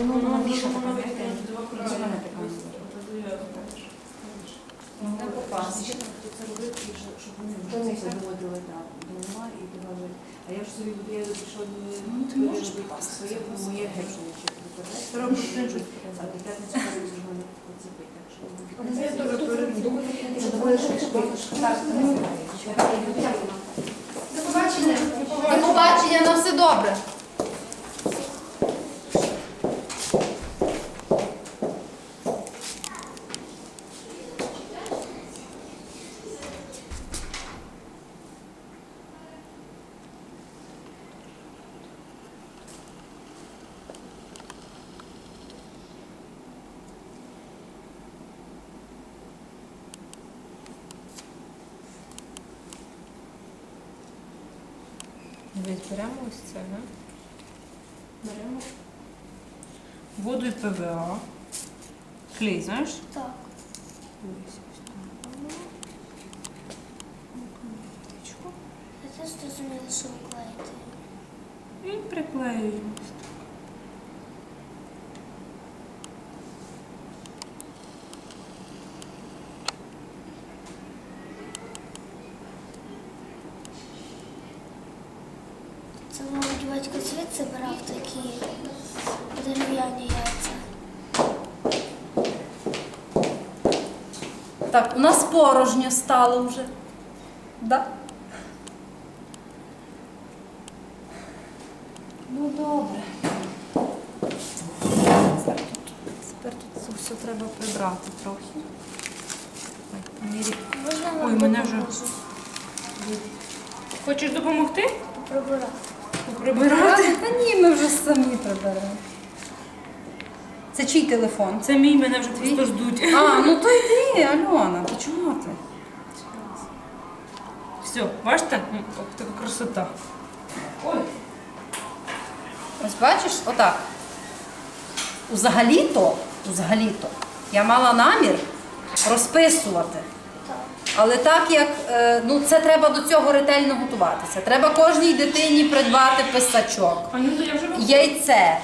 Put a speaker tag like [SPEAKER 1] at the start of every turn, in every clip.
[SPEAKER 1] воно
[SPEAKER 2] Воно
[SPEAKER 1] воно більше така, знаєте, ну, така. Попасти.
[SPEAKER 3] Щоб-
[SPEAKER 1] не
[SPEAKER 3] доводили так, до ума і. А я ж собі я пішла до
[SPEAKER 1] Ну, ти можеш попасти.
[SPEAKER 3] своє, моє гетьше ще
[SPEAKER 2] Робиш.
[SPEAKER 3] А до п'ятниці кажуть, що вони поціпить, так що...
[SPEAKER 2] Це я теж перевірю.
[SPEAKER 4] До побачення. До побачення, на все добре.
[SPEAKER 2] Дивись, беремо ось це, да?
[SPEAKER 4] Беремо.
[SPEAKER 2] Воду і ПВА. Клей, знаєш?
[SPEAKER 4] Так.
[SPEAKER 2] Ось ось там. Водичку.
[SPEAKER 5] Я теж зрозуміла, що ви клеїте.
[SPEAKER 2] І приклеюємо.
[SPEAKER 5] Це, мабуть, батько звідси брав такі дерев'яні яйця.
[SPEAKER 4] Так, у нас порожньо стало вже. Да? Ну добре. Тепер тут, це все треба прибрати трохи. Ой, по мірі.
[SPEAKER 5] Можна
[SPEAKER 2] Ой, мене вже-
[SPEAKER 5] допоможу
[SPEAKER 2] Хочеш допомогти?
[SPEAKER 5] прибирати?
[SPEAKER 2] Прибирати?
[SPEAKER 4] Та ні, ми вже самі приберемо. Це чий телефон?
[SPEAKER 2] Це мій, мене вже просто ждуть.
[SPEAKER 4] А, ну то йди, Альона, то чого ти?
[SPEAKER 2] Все, бачите? М, Ох, така красота. Ой.
[SPEAKER 4] Ось бачиш, отак. Взагалі-то, взагалі-то, я мала намір розписувати. Але так як е, ну, це треба до цього ретельно готуватися. Треба кожній дитині придбати писачок,
[SPEAKER 2] вам-
[SPEAKER 4] яйце,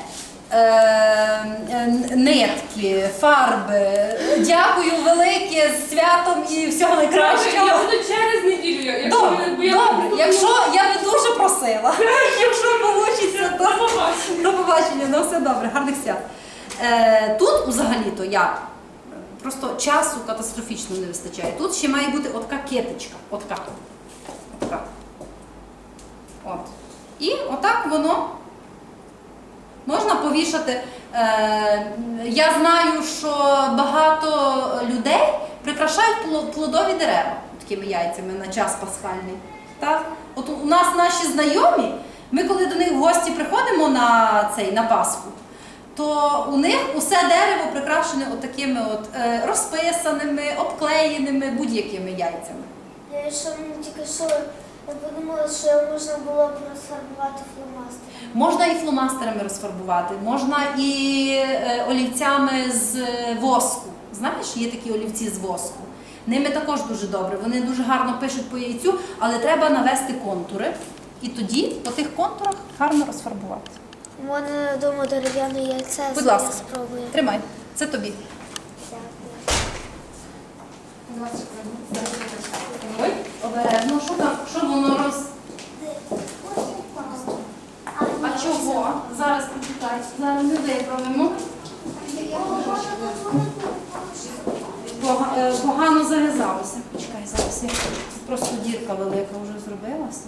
[SPEAKER 4] е, е, нитки, фарби. Дякую велике з святом і всього найкращого.
[SPEAKER 2] Я буду через неділю. Якщо
[SPEAKER 4] Добре,
[SPEAKER 2] бо я
[SPEAKER 4] добре.
[SPEAKER 2] буду-
[SPEAKER 4] Якщо я би дуже просила, якщо вийде, то
[SPEAKER 2] До побачення.
[SPEAKER 4] до побачення, ну все добре, гарних свят. Тут взагалі-то я просто часу катастрофічно не вистачає. Тут ще має бути отака кеточка. Отака. Отака. От. І отак воно можна повішати. Е, я знаю, що багато людей прикрашають плодові дерева такими яйцями на час пасхальний. Так? От у нас наші знайомі, ми коли до них в гості приходимо на цей на Пасху, то у них усе дерево прикрашене от такими от е, розписаними, обклеєними будь-якими яйцями.
[SPEAKER 5] Я ще мені тільки що подумала, що можна було б розфарбувати фломастером.
[SPEAKER 4] Можна і фломастерами розфарбувати, можна і е, олівцями з воску. Знаєш, є такі олівці з воску. Ними також дуже добре. Вони дуже гарно пишуть по яйцю, але треба навести контури. І тоді по тих контурах гарно розфарбувати.
[SPEAKER 5] У мене вдома дерев'яне яйце,
[SPEAKER 4] Будь
[SPEAKER 5] я
[SPEAKER 4] ласка.
[SPEAKER 5] спробую.
[SPEAKER 4] Тримай, це тобі.
[SPEAKER 5] Дякую.
[SPEAKER 4] Ой, обережно, що там, що воно роз. А чого? Зараз почекай, зараз ми виправимо. Е, Погано зав'язалося. Почекай, зараз я просто дірка велика вже зробилася.